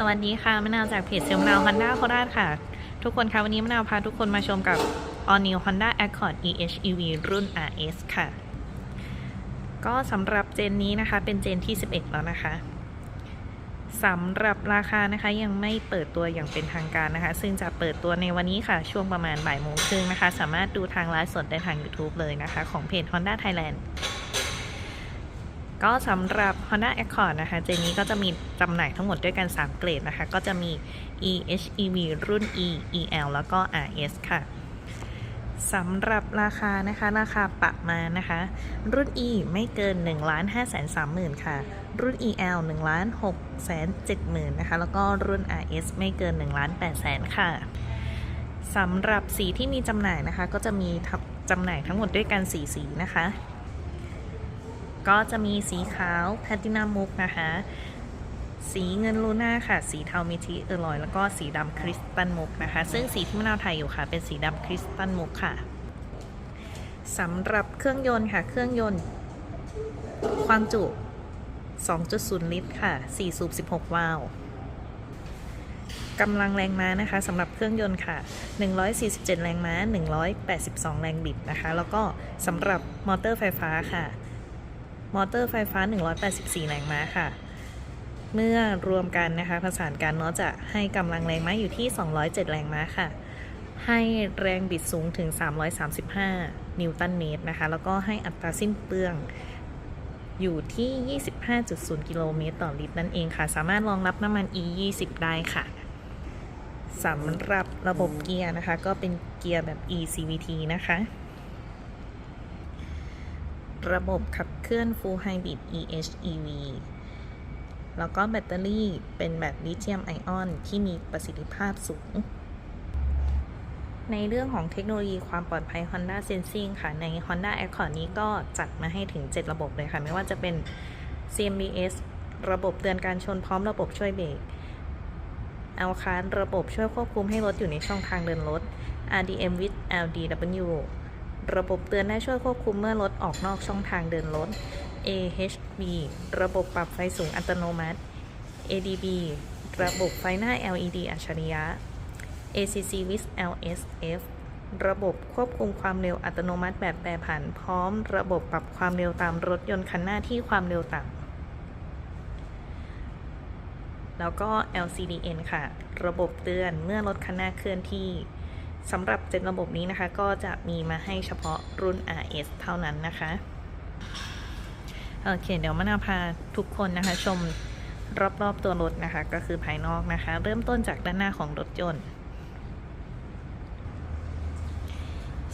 สวัสดีค่ะมะนาวจากเพจเซลมนาวฮอนด้าโคราชค่ะ ทุกคนคะวันนี้มะนาวพาทุกคนมาชมกับ All New Honda Accord EHEV รุ่น RS ค่ะ ก็สำหรับเจนนี้นะคะเป็นเจนที่ 11 แล้วนะคะสำหรับราคานะคะยังไม่เปิดตัวอย่างเป็นทางการนะคะ ซึ่งจะเปิดตัวในวันนี้ค่ะ ช่วงประมาณบ่ายโมงครึ่งนะคะ สามารถดูทางไลฟ์สดได้ทาง YouTube เลยนะคะ ของเพจ Honda Thailand ก็สำหรับ Honda Accord นะคะ เจนนี้ก็จะมีจำหน่ายทั้งหมดด้วยกัน 3 เกรดนะคะ ก็จะมี EHEV รุ่น E EL แล้วก็ RS ค่ะสำหรับราคานะคะ ราคาประมาณนะคะ รุ่น E ไม่เกิน 1 5 3 3 0 0 0 0 ค่ะ รุ่น EL 1 6 7 0 0 0 0 นะคะ แล้วก็รุ่น RS ไม่เกิน 1 8 0 0 0 0 ค่ะสำหรับสีที่มีจำหน่ายนะคะ ก็จะมีจำหน่ายทั้งหมดด้วยกัน 4 สีนะคะ ก็จะมีสีขาวแพลตินัมมุกนะคะ สีเงินลูน่าค่ะ สีเทามิทิเออร์ลอย แล้วก็สีดำคริสตัลมุกนะคะ ซึ่งสีที่มะนาวไทยอยู่ค่ะ เป็นสีดำคริสตัลมุกค่ะสำหรับเครื่องยนต์ค่ะ เครื่องยนต์ ความจุ 2.0 ลิตรค่ะ 4 สูบ 16 วาล์วกำลังแรงม้านะคะสำหรับเครื่องยนต์ค่ะ 147 แรงม้า 182 แรงบิดนะคะ แล้วก็สำหรับมอเตอร์ไฟฟ้าค่ะ มอเตอร์ไฟฟ้า 184 แรงม้าค่ะ เมื่อรวมกันนะคะผสานกันเนาะจะให้กำลังแรงม้าอยู่ที่ 207 แรงม้าค่ะ ให้แรงบิดสูงถึง 335 นิวตันเมตรนะคะ แล้วก็ให้อัตราสิ้นเปลืองอยู่ที่ 25.0 กิโลเมตรต่อลิตรนั่นเองค่ะ สามารถรองรับน้ำมัน E20 ได้ค่ะสำหรับระบบเกียร์นะคะ ก็เป็นเกียร์แบบ eCVT นะคะ ระบบขับเคลื่อน Full Hybrid EHEV แล้วก็แบตเตอรี่เป็นแบบลิเธียมไอออนที่มีประสิทธิภาพสูง ในเรื่องของเทคโนโลยีความปลอดภัย Honda Sensing ค่ะ ใน Honda Accord นี้ก็จัดมาให้ถึง 7 ระบบเลยค่ะ ไม่ว่าจะเป็น CMBS ระบบเตือนการชนพร้อมระบบช่วยเบรก a l c a r ระบบช่วยควบคุมให้รถอยู่ในช่องทางเดินรถ RDM with LDW ระบบเตือนได้ช่วยควบคุมเมื่อรถออกนอกช่องทางเดินรถ AHB ระบบปรับไฟสูงอัตโนมัติ ADB ระบบไฟหน้า LED อัจฉริยะ ACC with LSF ระบบควบคุมความเร็วอัตโนมัติแบบแปรผัน พร้อมระบบปรับความเร็วตามรถยนต์คันหน้าที่ความเร็วต่ำแล้วก็ LCDN ค่ะ ระบบเตือนเมื่อรถคันหน้าเคลื่อนที่ สำหรับเจ็ดระบบนี้นะคะ ก็จะมีมาให้เฉพาะรุ่น RS เท่านั้นนะคะ โอเค เดี๋ยวมะนาพาทุกคนนะคะ ชมรอบๆตัวรถนะคะ ก็คือภายนอกนะคะ เริ่มต้นจากด้านหน้าของรถยนต์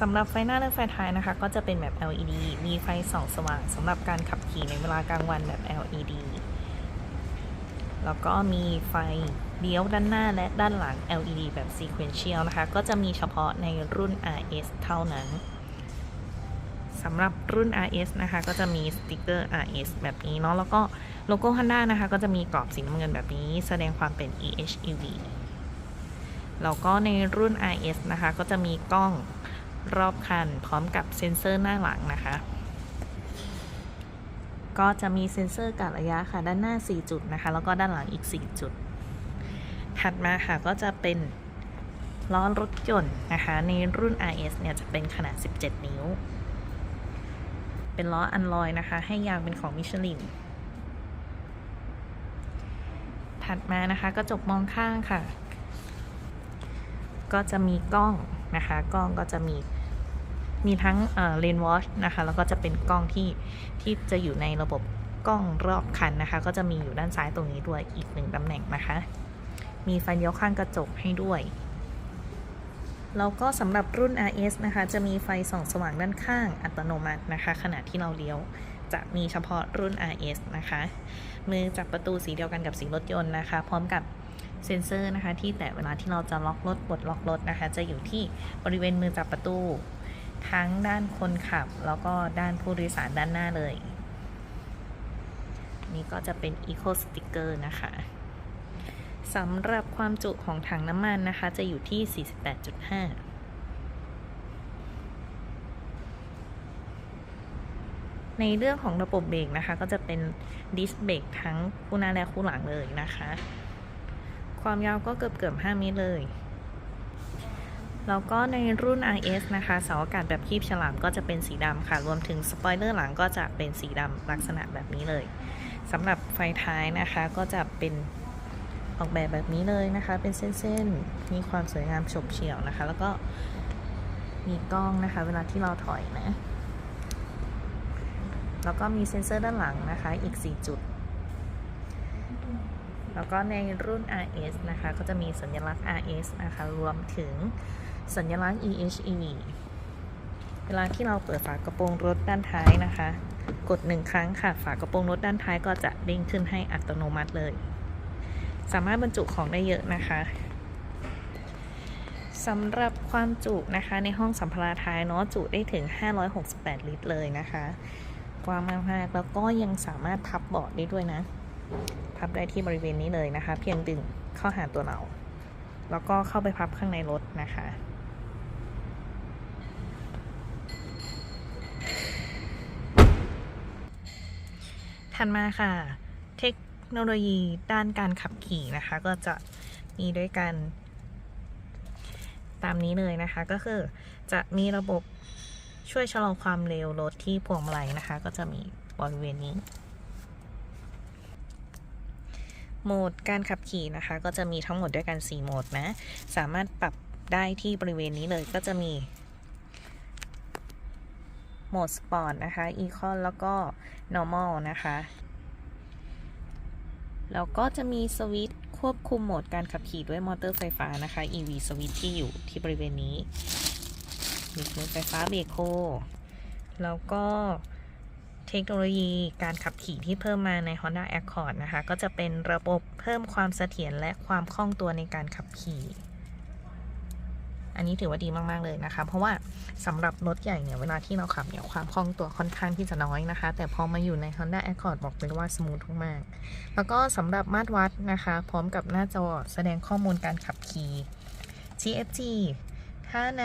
สำหรับไฟหน้าและไฟท้ายนะคะ ก็จะเป็นแบบ LED มีไฟส่องสว่างสำหรับการขับขี่ในเวลากลางวันแบบ LED แล้วก็มีไฟเลี้ยวด้านหน้าและด้านหลัง LED แบบ Sequential นะคะ ก็จะมีเฉพาะในรุ่น RS เท่านั้นสำหรับรุ่น RS นะคะ ก็จะมีสติกเกอร์ RS แบบนี้เนาะ แล้วก็โลโก้ Honda นะคะ ก็จะมีกรอบสีน้ำเงินแบบนี้ แสดงความเป็น EHEV แล้วก็ในรุ่น RS นะคะ ก็จะมีกล้องรอบคัน พร้อมกับเซ็นเซอร์หน้าหลังนะคะ ก็จะมีเซ็นเซอร์กะระยะค่ะ ด้านหน้า 4 จุดนะคะ แล้วก็ด้านหลังอีก 4 จุด ถัดมาค่ะก็จะเป็นล้อรถยนต์นะคะ ในรุ่น RS เนี่ยจะเป็นขนาด 17 นิ้ว เป็นล้ออันลอยนะคะ ให้ยางเป็นของมิชลิน ถัดมานะคะกระจกมองข้างค่ะ ก็จะมีกล้องนะคะ กล้องก็จะมี มีทั้งเลนวอชนะคะ แล้วก็จะเป็นกล้องที่ที่จะอยู่ในระบบกล้องรอบคันนะคะ ก็จะมีอยู่ด้านซ้ายตรงนี้ด้วยอีกหนึ่งตำแหน่งนะคะ มีไฟเลี้ยวข้างกระจกให้ด้วย แล้วก็สำหรับรุ่น RS นะคะ จะมีไฟส่องสว่างด้านข้างอัตโนมัตินะคะ ขณะที่เราเลี้ยวจะมีเฉพาะรุ่น RS นะคะ มือจับประตูสีเดียวกันกับสีรถยนต์นะคะ พร้อมกับเซ็นเซอร์นะคะ ที่แต่เวลาที่เราจะล็อกรถปลดล็อกรถนะคะ จะอยู่ที่บริเวณมือจับประตู ทั้งด้านคนขับ แล้วก็ด้านผู้โดยสารด้านหน้าเลย นี่ก็จะเป็น Eco Sticker นะคะสำหรับความจุของถังน้ำมันนะคะ จะอยู่ที่ 48.5ในเรื่องของระบบเบรกนะคะ ก็จะเป็นดิสเบรกทั้งคู่หน้าและคู่หลังเลยนะคะ ความยาวก็เกือบเกือบ5เมตรเลย แล้วก็ในรุ่น RS นะคะเสาอากาศแบบคีบฉลามก็จะเป็นสีดำค่ะ รวมถึงสปอยเลอร์หลังก็จะเป็นสีดำลักษณะแบบนี้เลยสำหรับไฟท้ายนะคะก็จะเป็นออกแบบแบบนี้เลยนะคะ เป็นเส้นๆ มีความสวยงามฉบเฉี่ยวนะคะ แล้วก็มีกล้องนะคะ เวลาที่เราถอยนะ แล้วก็มีเซ็นเซอร์ด้านหลังนะคะ อีก 4 จุด แล้วก็ในรุ่น RS นะคะ ก็จะมีสัญลักษณ์ RS นะคะ รวมถึง สัญลักษณ์ EHE เวลาที่เราเปิดฝากระโปรงรถด้านท้ายนะคะ กดหนึ่งครั้งค่ะ ฝากระโปรงรถด้านท้ายก็จะเด้งขึ้นให้อัตโนมัติเลย สามารถบรรจุของได้เยอะนะคะสำหรับความจุนะคะในห้องสัมภาระท้ายเนาะจุได้ถึง 568 ลิตรเลยนะคะกว้างมากๆแล้วก็ยังสามารถพับเบาะได้ด้วยนะ พับได้ที่บริเวณนี้เลยนะคะ เพียงดึงเข้าหาตัวเรา แล้วก็เข้าไปพับข้างในรถนะคะ ถัดมาค่ะ เทคโนโลยีด้านการขับขี่นะคะ ก็จะมีด้วยกัน ตามนี้เลยนะคะก็คือจะมีระบบช่วยชะลอความเร็วรถที่พวงมาลัยนะคะ ก็จะมีบริเวณนี้ โหมดการขับขี่นะคะ ก็จะมีทั้งหมดด้วยกัน 4 โหมดนะ สามารถปรับได้ที่บริเวณนี้เลยก็จะมี หมดสปอร์ตนะคะ Econ แล้วก็ normal นะคะ แล้วก็จะมีสวิตช์ควบคุมโหมดการขับขี่ด้วยมอเตอร์ไฟฟ้านะคะ EV สวิตช์ที่อยู่ที่บริเวณนี้มีมือไฟฟ้าเบรกโค แล้วก็เทคโนโลยีการขับขี่ที่เพิ่มมาใน Honda Accord นะคะ ก็จะเป็นระบบเพิ่มความเสถียรและความคล่องตัวในการขับขี่ อันนี้ถือว่าดีมากๆเลยนะคะ เพราะว่าสำหรับรถใหญ่เนี่ยเวลาที่เราขับเนี่ยความคล่องตัวค่อนข้างที่จะน้อยนะคะ แต่พอมาอยู่ใน Honda Accord บอกเลยว่าสมูทมากๆแล้วก็สำหรับมาตรวัดนะคะ พร้อมกับหน้าจอแสดงข้อมูลการขับขี่ TFG ถ้าใน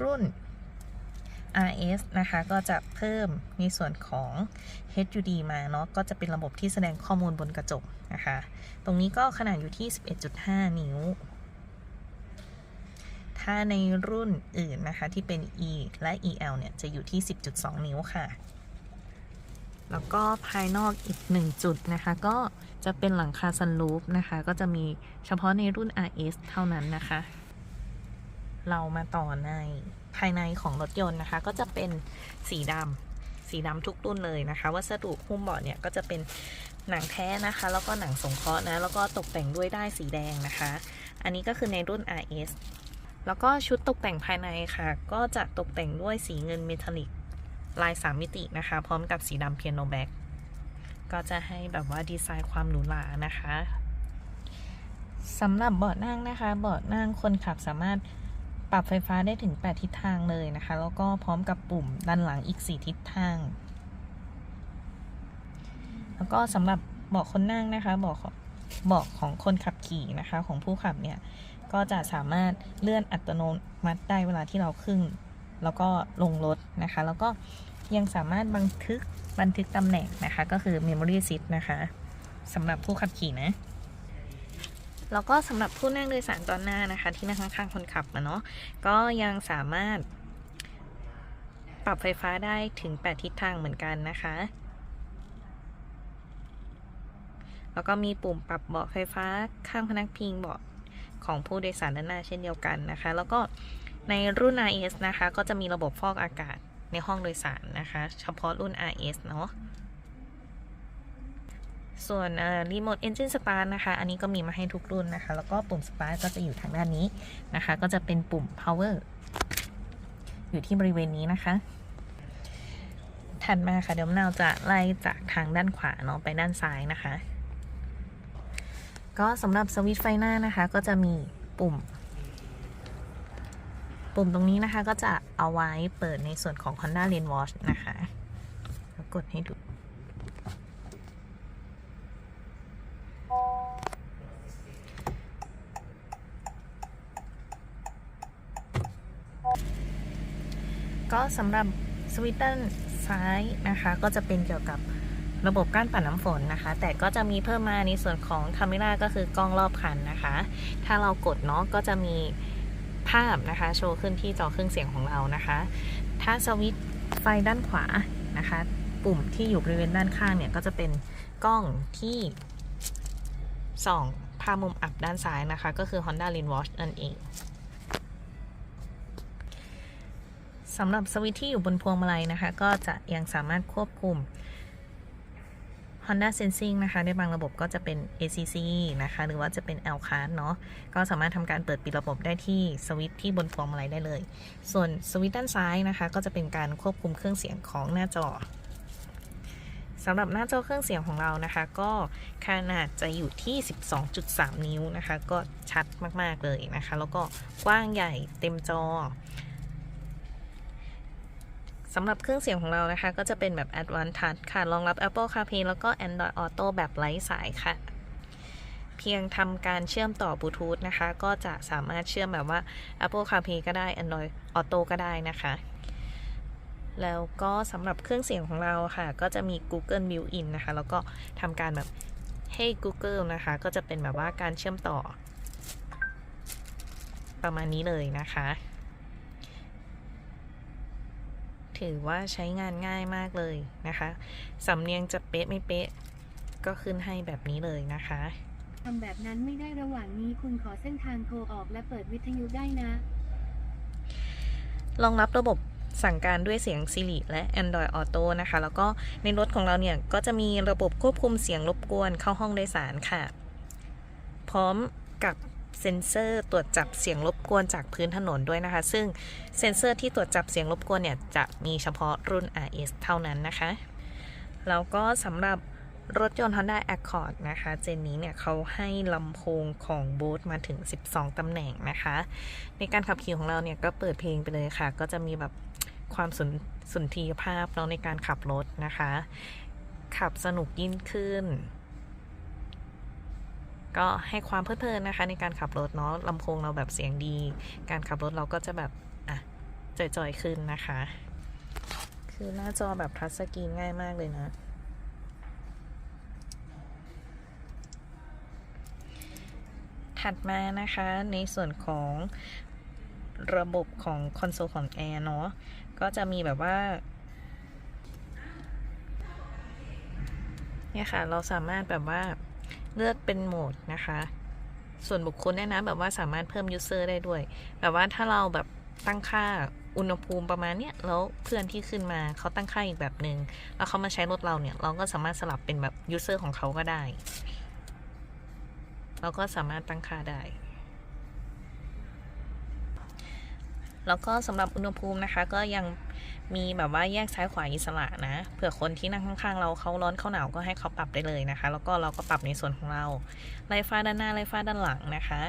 รุ่น RS นะคะ ก็จะเพิ่มในส่วนของ HUD มาเนาะก็จะเป็นระบบที่แสดงข้อมูลบนกระจกนะคะ ตรงนี้ก็ขนาดอยู่ที่ 11.5 นิ้วาในรุ่นอื่นนะคะ ที่เป็น E และ EL เนี่ย จะอยู่ที่ 10.2 นิ้วค่ะ แล้วก็ภายนอกอีกหนึ่งจุดนะคะ ก็จะเป็นหลังคาซันรูฟนะคะ ก็จะมีเฉพาะในรุ่น RS เท่านั้นนะคะ เรามาต่อในภายในของรถยนต์นะคะ ก็จะเป็นสีดำสีดำทุกรุ่นเลยนะคะ วัสดุหุ้มเบาะเนี่ย ก็จะเป็นหนังแท้นะคะ แล้วก็หนังสงเคราะห์นะ แล้วก็ตกแต่งด้วยได้ายสีแดงนะคะ อันนี้ก็คือในรุ่น RS แล้วก็ชุดตกแต่งภายในค่ะ ก็จะตกแต่งด้วยสีเงินเมทัลลิกลาย3มิตินะคะ พร้อมกับสีดำเปียโนแบ็กก็จะให้แบบว่าดีไซน์ความหรูหรานะคะสำหรับเบาะนั่งนะคะ เบาะนั่งคนขับสามารถปรับไฟฟ้าได้ถึง 8 ทิศทางเลยนะคะ แล้วก็พร้อมกับปุ่มด้านหลังอีก 4 ทิศทาง แล้วก็สำหรับเบาะคนนั่งนะคะ เบาะเบาะของคนขับขี่นะคะ ของผู้ขับเนี่ย ก็จะสามารถเลื่อนอัตโนมัติได้เวลาที่เราขึ้น แล้วก็ลงรถนะคะ แล้วก็ยังสามารถบันทึกบันทึกตำแหน่งนะคะ ก็คือ Memory Seat นะคะสำหรับผู้ขับขี่นะแล้วก็สำหรับผู้นั่งโดยสารตอนหน้านะคะ ที่นั่งข้างๆคนขับนะเนาะก็ยังสามารถ ปรับไฟฟ้าได้ถึง 8 ทิศทางเหมือนกันนะคะ แล้วก็มีปุ่มปรับเบาะไฟฟ้าข้างพนักพิงเบาะ ของผู้โดยสารด้านหน้าเช่นเดียวกันนะคะ แล้วก็ในรุ่น RS นะคะ ก็จะมีระบบฟอกอากาศในห้องโดยสารนะคะ เฉพาะรุ่น RS เนาะส่วนรีโมทเอนจินสตาร์นะคะ อันนี้ก็มีมาให้ทุกรุ่นนะคะ แล้วก็ปุ่มสตาร์ก็จะอยู่ทางด้านนี้นะคะ ก็จะเป็นปุ่ม power อยู่ที่บริเวณนี้นะคะ ถัดมาค่ะเดี๋ยวมะนาวจะไล่จากทางด้านขวาเนาะไปด้านซ้ายนะคะ ก็สำหรับสวิตช์ไฟหน้านะคะ ก็จะมีปุ่ม ปุ่มตรงนี้นะคะ ก็จะเอาไว้เปิดในส่วนของ Honda Lane Watch นะคะแล้วกดให้ดูก็สำหรับสวิตช์ด้านซ้ายนะคะ ก็จะเป็นเกี่ยวกับ ระบบก้านปัดน้ำฝนนะคะ แต่ก็จะมีเพิ่มมาในส่วนของคาเมราก็คือกล้องรอบคันนะคะ ถ้าเรากดเนาะก็จะมีภาพนะคะ โชว์ขึ้นที่จอเครื่องเสียงของเรานะคะ ถ้าสวิตช์ไฟด้านขวานะคะ ปุ่มที่อยู่บริเวณด้านข้างเนี่ยก็จะเป็นกล้องที่ส่องภาพมุมอับด้านซ้ายนะคะ ก็คือ Honda l i n Watch นั่นเองสำหรับสวิตช์ที่อยู่บนพวงมาลัยนะคะ ก็จะยังสามารถควบคุม Honda Sensing นะคะในบางระบบก็จะเป็น ACC นะคะ หรือว่าจะเป็น L card เนาะก็สามารถทำการเปิดปิดระบบได้ที่สวิตช์ที่บนพวงมาลัยได้เลย ส่วนสวิตช์ด้านซ้ายนะคะ ก็จะเป็นการควบคุมเครื่องเสียงของหน้าจอสำหรับหน้าจอเครื่องเสียงของเรานะคะ ก็ขนาดจะอยู่ที่ 12.3 นิ้วนะคะ ก็ชัดมาก ๆ เลยนะคะ แล้วก็กว้างใหญ่เต็มจอ สำหรับเครื่องเสียงของเรานะคะ ก็จะเป็นแบบ Advanced Touch ค่ะ รองรับ Apple CarPlay แล้วก็ Android Auto แบบไร้สายค่ะ เพียงทำการเชื่อมต่อบลูทูธนะคะ ก็จะสามารถเชื่อมแบบว่า Apple CarPlay ก็ได้ Android Auto ก็ได้นะคะ แล้วก็สำหรับเครื่องเสียงของเราค่ะ ก็จะมี Google Built-in นะคะ แล้วก็ทำการแบบ Hey Google นะคะ ก็จะเป็นแบบว่าการเชื่อมต่อ ประมาณนี้เลยนะคะ ถือว่าใช้งานง่ายมากเลยนะคะ สำเนียงจะเป๊ะไม่เป๊ะ ก็ขึ้นให้แบบนี้เลยนะคะทำแบบนั้นไม่ได้ระหว่างนี้คุณขอเส้นทางโทรออกและเปิดวิทยุได้นะ รองรับระบบสั่งการด้วยเสียง Siri และ Android Auto นะคะ แล้วก็ในรถของเราเนี่ย ก็จะมีระบบควบคุมเสียงรบกวนเข้าห้องโดยสารค่ะ พร้อมกับ เซ็นเซอร์ตรวจจับเสียงรบกวนจากพื้นถนนด้วยนะคะ ซึ่งเซ็นเซอร์ที่ตรวจจับเสียงรบกวนเนี่ยจะมีเฉพาะรุ่น RS เท่านั้นนะคะ แล้วก็สำหรับรถยนต์ Honda Accord นะคะ เจนนี้เนี่ยเขาให้ลำโพงของ Bose มาถึง 12 ตำแหน่งนะคะ ในการขับขี่ของเราเนี่ยก็เปิดเพลงไปเลยค่ะ ก็จะมีแบบความสุนสุนทรียภาพเนาะในการขับรถนะคะ ขับสนุกยิ่งขึ้น ก็ให้ความเพลิดเพลินนะคะ ในการขับรถเนาะลำโพงเราแบบเสียงดี การขับรถเราก็จะแบบอะจอยๆขึ้นนะคะ คือหน้าจอแบบทัชสกรีนง่ายมากเลยนะถัดมานะคะในส่วนของระบบของคอนโซลของแอร์เนาะก็จะมีแบบว่าเนี่ยค่ะ เราสามารถแบบว่า เลือกเป็นโหมดนะคะ ส่วนบุคคลเนี่ยนะแบบว่าสามารถเพิ่มยูเซอร์ได้ด้วย แบบว่าถ้าเราแบบตั้งค่าอุณหภูมิประมาณเนี้ยแล้วเพื่อนที่ขึ้นมาเขาตั้งค่าอีกแบบหนึง่งแล้วเขามาใช้รถเราเนี่ย เราก็สามารถสลับเป็นแบบยูเซอร์ของเขาก็ได้ เราก็สามารถตั้งค่าได้ แล้วก็สำหรับอุณหภูมินะคะ ก็ยัง มีแบบว่าแยกซ้ายขวาอิสระนะ เผื่อคนที่นั่งข้างๆเราเขาร้อนเขาหนาวก็ให้เขาปรับได้เลยนะคะ แล้วก็เราก็ปรับในส่วนของเราไลฟ้าด้านหน้าไลฟ้าด้านหลังนะคะ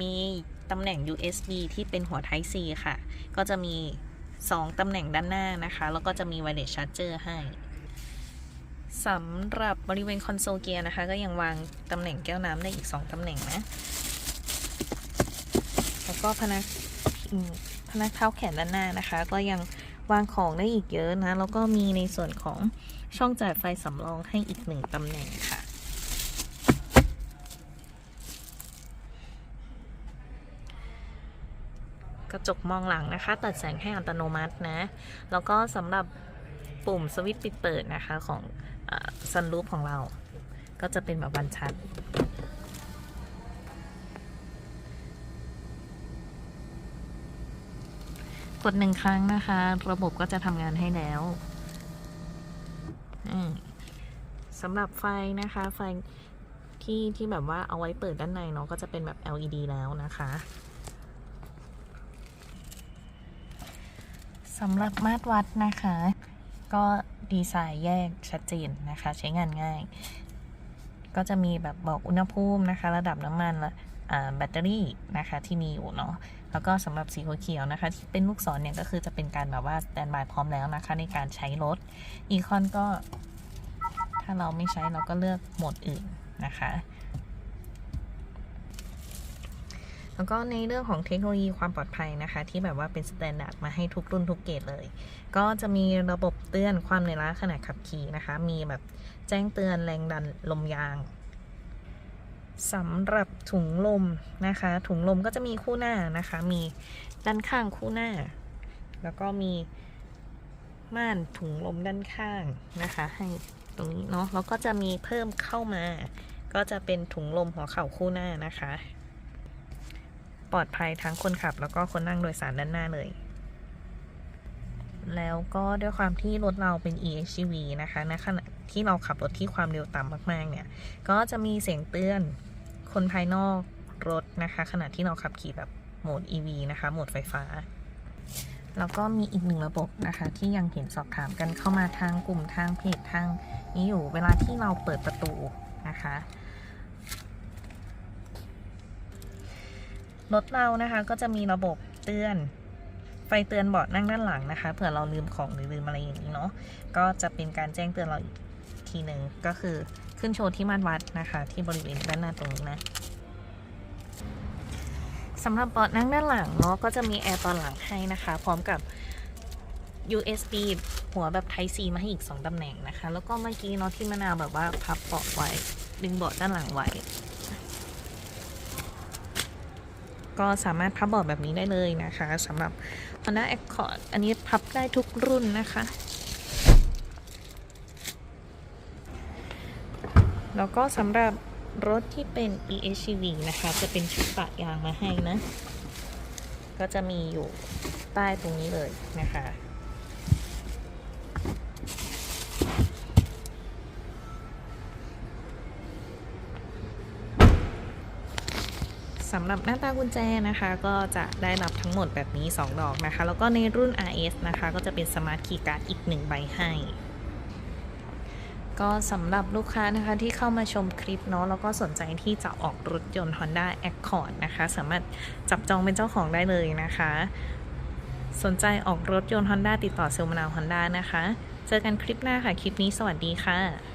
มีตำแหน่ง USB ที่เป็นหัว Type C ค่ะ ก็จะมี 2 ตำแหน่งด้านหน้านะคะ แล้วก็จะมี wireless charger ให้สำหรับบริเวณคอนโซลเกียร์นะคะ ก็ยังวางตำแหน่งแก้วน้ำได้อีก 2 ตำแหน่งนะ แล้วก็พนักพนักเท้าแขนด้านหน้านะคะ ก็ยัง วางของได้อีกเยอะนะ แล้วก็มีในส่วนของช่องจ่ายไฟสำรองให้อีกหนึ่งตำแหน่งค่ะ กระจกมองหลังนะคะ ตัดแสงให้อัตโนมัตินะ แล้วก็สำหรับปุ่มสวิตช์ปิดเปิดนะคะของซันรูปของเรา ก็จะเป็นแบบวันชัด กดหนึ่งครั้งนะคะ ระบบก็จะทำงานให้แล้วสำหรับไฟนะคะ ไฟที่ที่แบบว่าเอาไว้เปิดด้านในเนาะก็จะเป็นแบบ LED แล้วนะคะสำหรับมาตรวัดนะคะ ก็ดีไซน์แยกชัดเจนนะคะ ใช้งานง่าย ก็จะมีแบบบอกอุณหภูมินะคะ ระดับน้ำมันและแบตเตอรี่นะคะที่มีอยู่เนาะแล้วก็สำหรับสีเขียวนะคะ ที่เป็นลูกศรเนี่ยก็คือจะเป็นการแบบว่าสแตนบายพร้อมแล้วนะคะ ในการใช้รถอีคอนก็ ถ้าเราไม่ใช้เราก็เลือกโหมดอื่นนะคะ แล้วก็ในเรื่องของเทคโนโลยีความปลอดภัยนะคะ ที่แบบว่าเป็นสแตนดาร์ดมาให้ทุกรุ่นทุกเกรดเลย ก็จะมีระบบเตือนความเหนื่อยล้าขณะขับขี่นะคะ มีแบบแจ้งเตือนแรงดันลมยางสำหรับถุงลมนะคะ ถุงลมก็จะมีคู่หน้านะคะ มีด้านข้างคู่หน้า แล้วก็มีม่านถุงลมด้านข้างนะคะ ให้ตรงนี้เนาะแล้วก็จะมีเพิ่มเข้ามา ก็จะเป็นถุงลมหัวเข่าคู่หน้านะคะ ปลอดภัยทั้งคนขับ แล้วก็คนนั่งโดยสารด้านหน้าเลย แล้วก็ด้วยความที่รถเราเป็น e-hv นะคะในขณะที่เราขับรถที่ความเร็วต่ำมาก ๆ เนี่ย ก็จะมีเสียงเตือนคนภายนอกรถนะคะ ขณะที่เราขับขี่แบบโหมด EV นะคะ โหมดไฟฟ้า แล้วก็มีอีกหนึ่งระบบนะคะ ที่ยังเห็นสอบถามกันเข้ามาทางกลุ่มทางเพจทางนี้อยู่ เวลาที่เราเปิดประตูนะคะ รถเรานะคะก็จะมีระบบเตือนไฟเตือนเบาะนั่งด้านหลังนะคะ เผื่อเราลืมของหรือลืมอะไรอย่างนี้เนาะก็จะเป็นการแจ้งเตือนเราอีกทีหนึ่งก็คือขึ้นโชว์ที่มาตรวัดนะคะ ที่บริเวณด้านหน้าตรงนี้นะสำหรับเบาะนั่งด้านหลังเนาะก็จะมีแอร์ตอนหลังให้นะคะ พร้อมกับ USB หัวแบบ Type C มาให้อีก 2ตำแหน่งนะคะ แล้วก็เมื่อกี้เนาะที่มะนาวแบบว่าพับเบาะไว้ ดึงเบาะด้านหลังไว้ ก็สามารถพับเบาะแบบนี้ได้เลยนะคะสำหรับ Honda Accord อันนี้พับได้ทุกรุ่นนะคะ แล้วก็สำหรับรถที่เป็น EHV นะคะ จะเป็นชุดปะยางมาให้นะ ก็จะมีอยู่ใต้ตรงนี้เลยนะคะ สำหรับหน้าตากุญแจนะคะ ก็จะได้รับทั้งหมดแบบนี้ 2 ดอกนะคะ แล้วก็ในรุ่น RS นะคะ ก็จะเป็นสมาร์ทคีย์การ์ดอีก 1 ใบให้ ก็สำหรับลูกค้านะคะที่เข้ามาชมคลิปเนาะแล้วก็สนใจที่จะออกรถยนต์ Honda Accord นะคะ สามารถจับจองเป็นเจ้าของได้เลยนะคะ สนใจออกรถยนต์ Honda ติดต่อเซลล์มนาว Honda นะคะ เจอกันคลิปหน้าค่ะ คลิปนี้สวัสดีค่ะ